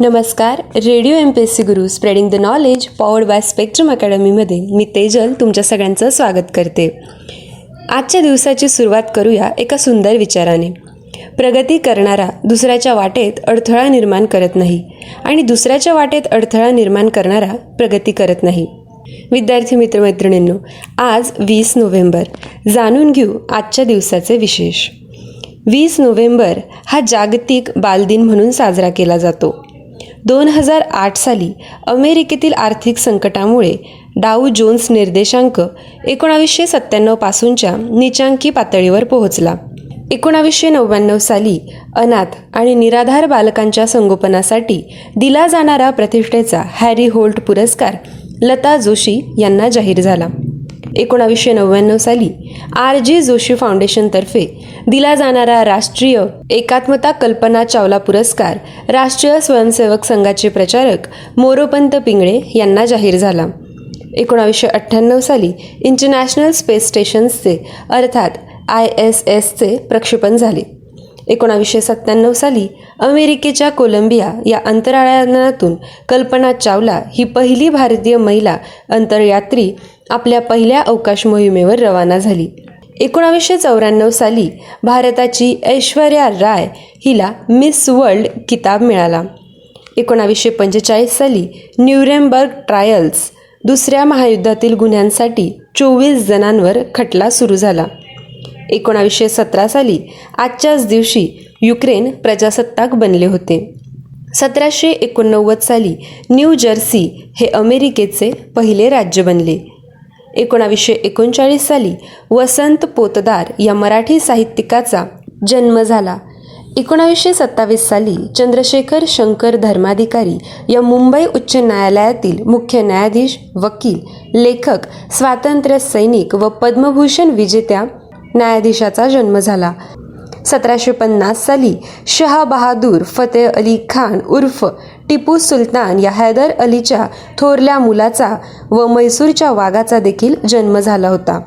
नमस्कार radio M P S C Guru spreading the knowledge powered by spectrum अकॅडमीमध्ये मी तेजल तुमच्या सगळ्यांचं स्वागत करते. आजच्या दिवसाची सुरुवात करूया एका सुंदर विचाराने. प्रगती करणारा दुसऱ्याच्या वाटेत अडथळा निर्माण करत नाही आणि दुसऱ्याच्या वाटेत अडथळा निर्माण करणारा प्रगती करत नाही. विद्यार्थी मित्रमैत्रिणींनो आज वीस नोव्हेंबर. जाणून घेऊ आजच्या दिवसाचे विशेष. वीस नोव्हेंबर हा जागतिक बालदिन म्हणून साजरा केला जातो. दोन हजार आठ साली अमेरिकेतील आर्थिक संकटामुळे डाऊ जोन्स निर्देशांक एकोणावीसशे सत्त्याण्णवपासूनच्या निचांकी पातळीवर पोहोचला. एकोणावीसशे नव्याण्णव साली अनाथ आणि निराधार बालकांच्या संगोपनासाठी दिला जाणारा प्रतिष्ठेचा हॅरी होल्ट पुरस्कार लता जोशी यांना जाहीर झाला. एकोणावीसशे नव्याण्णव साली आर जी जोशी फाउंडेशनतर्फे दिला जाणारा राष्ट्रीय एकात्मता कल्पना चावला पुरस्कार राष्ट्रीय स्वयंसेवक संघाचे प्रचारक मोरोपंत पिंगळे यांना जाहीर झाला. एकोणावीसशे अठ्ठ्याण्णव साली इंटरनॅशनल स्पेस स्टेशन्सचे अर्थात आय एस एसचे प्रक्षेपण झाले. एकोणावीसशे सत्त्याण्णव साली अमेरिकेच्या कोलंबिया या अंतराळातून कल्पना चावला ही पहिली भारतीय महिला अंतरयात्री आपल्या पहिल्या अवकाश मोहिमेवर रवाना झाली. एकोणावीसशे चौऱ्याण्णव साली भारताची ऐश्वर्या राय हिला मिस वर्ल्ड किताब मिळाला. एकोणावीसशे पंचेचाळीस साली न्यूरेमबर्ग ट्रायल्स दुसऱ्या महायुद्धातील गुन्ह्यांसाठी चोवीस जणांवर खटला सुरू झाला. एकोणावीसशे सतरा साली आजच्याच दिवशी युक्रेन प्रजासत्ताक बनले होते. सतराशे एकोणनव्वद साली न्यू जर्सी हे अमेरिकेचे पहिले राज्य बनले. एकोणावीसशे एकोणचाळीस साली वसंत पोतदार या मराठी साहित्यिकाचा जन्म झाला. एकोणावीसशे सत्तावीस साली चंद्रशेखर शंकर धर्माधिकारी या मुंबई उच्च न्यायालयातील मुख्य न्यायाधीश वकील लेखक स्वातंत्र्य सैनिक व पद्मभूषण विजेत्या न्यायाधीशाचा जन्म झाला. सतराशे पन्नास साली शहा बहादूर फतेह अली खान उर्फ टिपू सुलतान या हैदर अलीच्या थोरल्या मुलाचा व मैसूरच्या वाघाचा देखील जन्म झाला होता.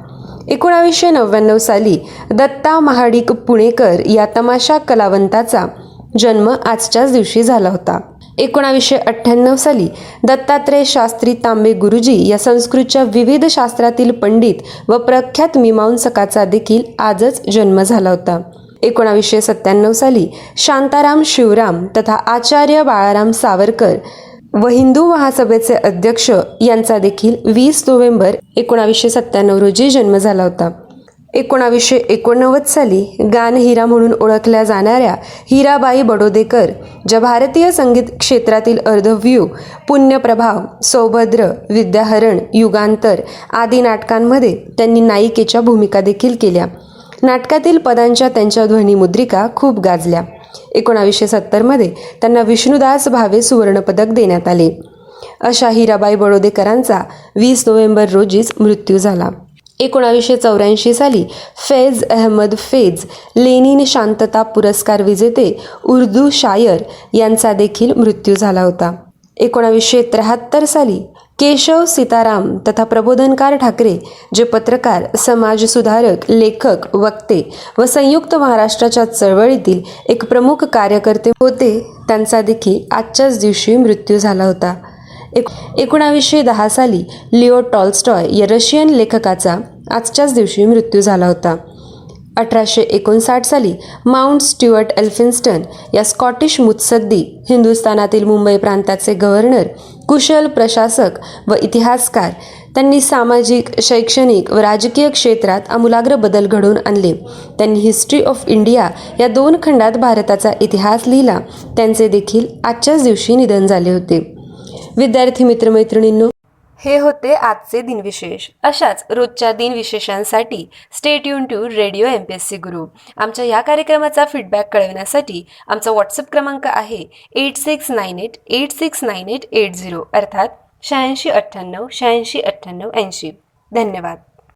एकोणावीसशे नव्याण्णव साली दत्ता महाडिक पुणेकर या तमाशा कलावंताचा जन्म आजच्याच दिवशी झाला होता. एकोणावीसशे अठ्ठ्याण्णव साली दत्तात्रय शास्त्री तांबे गुरुजी या संस्कृतच्या विविध शास्त्रातील पंडित व प्रख्यात मीमांसकाचा देखील आजच जन्म झाला होता. एकोणावीसशे सत्त्याण्णव साली शांताराम शिवराम तथा आचार्य बाळाराम सावरकर व हिंदू महासभेचे अध्यक्ष यांचा देखील वीस नोव्हेंबर एकोणावीसशे सत्त्याण्णव रोजी जन्म झाला होता. एकोणावीसशे एकोणनव्वद साली गानहिरा म्हणून ओळखल्या जाणाऱ्या हिराबाई बडोदेकर ज्या भारतीय संगीत क्षेत्रातील अर्धव्यू पुण्यप्रभाव सौभद्र विद्याहरण युगांतर आदी नाटकांमध्ये त्यांनी नायिकेच्या भूमिका देखील केल्या. नाटकातील पदांच्या त्यांच्या ध्वनिमुद्रिका खूप गाजल्या. एकोणावीसशे सत्तरमध्ये त्यांना विष्णुदास भावे सुवर्णपदक देण्यात आले. अशा हिराबाई बडोदेकरांचा वीस नोव्हेंबर रोजीच मृत्यू झाला. एकोणावीसशे चौऱ्याऐंशी साली फैज अहमद फेज लेनिन शांतता पुरस्कार विजेते उर्दू शायर यांचा देखील मृत्यू झाला होता. एकोणावीसशे त्र्याहत्तर साली केशव सीताराम तथा प्रबोधनकार ठाकरे जे पत्रकार समाजसुधारक लेखक वक्ते व संयुक्त महाराष्ट्राच्या चळवळीतील एक प्रमुख कार्यकर्ते होते त्यांचा देखील आजच्याच दिवशी मृत्यू झाला होता. एक एकोणावीसशे दहा साली लिओ टॉल्स्टॉय या रशियन लेखकाचा आजच्याच दिवशी मृत्यू झाला होता. अठराशे एकोणसाठ साली माउंट स्ट्युअर्ट एल्फिन्स्टन या स्कॉटिश मुत्सद्दी हिंदुस्थानातील मुंबई प्रांताचे गव्हर्नर कुशल प्रशासक व इतिहासकार. त्यांनी सामाजिक शैक्षणिक व राजकीय क्षेत्रात आमूलाग्र बदल घडवून आणले. त्यांनी हिस्ट्री ऑफ इंडिया या दोन खंडात भारताचा इतिहास लिहिला. त्यांचे देखील आजच्याच दिवशी निधन झाले होते. विद्यार्थी मित्रमैत्रिणींनो हे होते आजचे दिनविशेष. अशाच रोजच्या दिनविशेषांसाठी stay युन to radio M P S C Guru आमच्या या कार्यक्रमाचा फीडबॅक कळविण्यासाठी आमचा व्हॉट्सअप क्रमांक आहे eight six nine eight eight six nine eight eight zero अर्थात शहाऐंशी अठ्ठ्याण्णव शहाऐंशी अठ्ठ्याण्णव ऐंशी. धन्यवाद.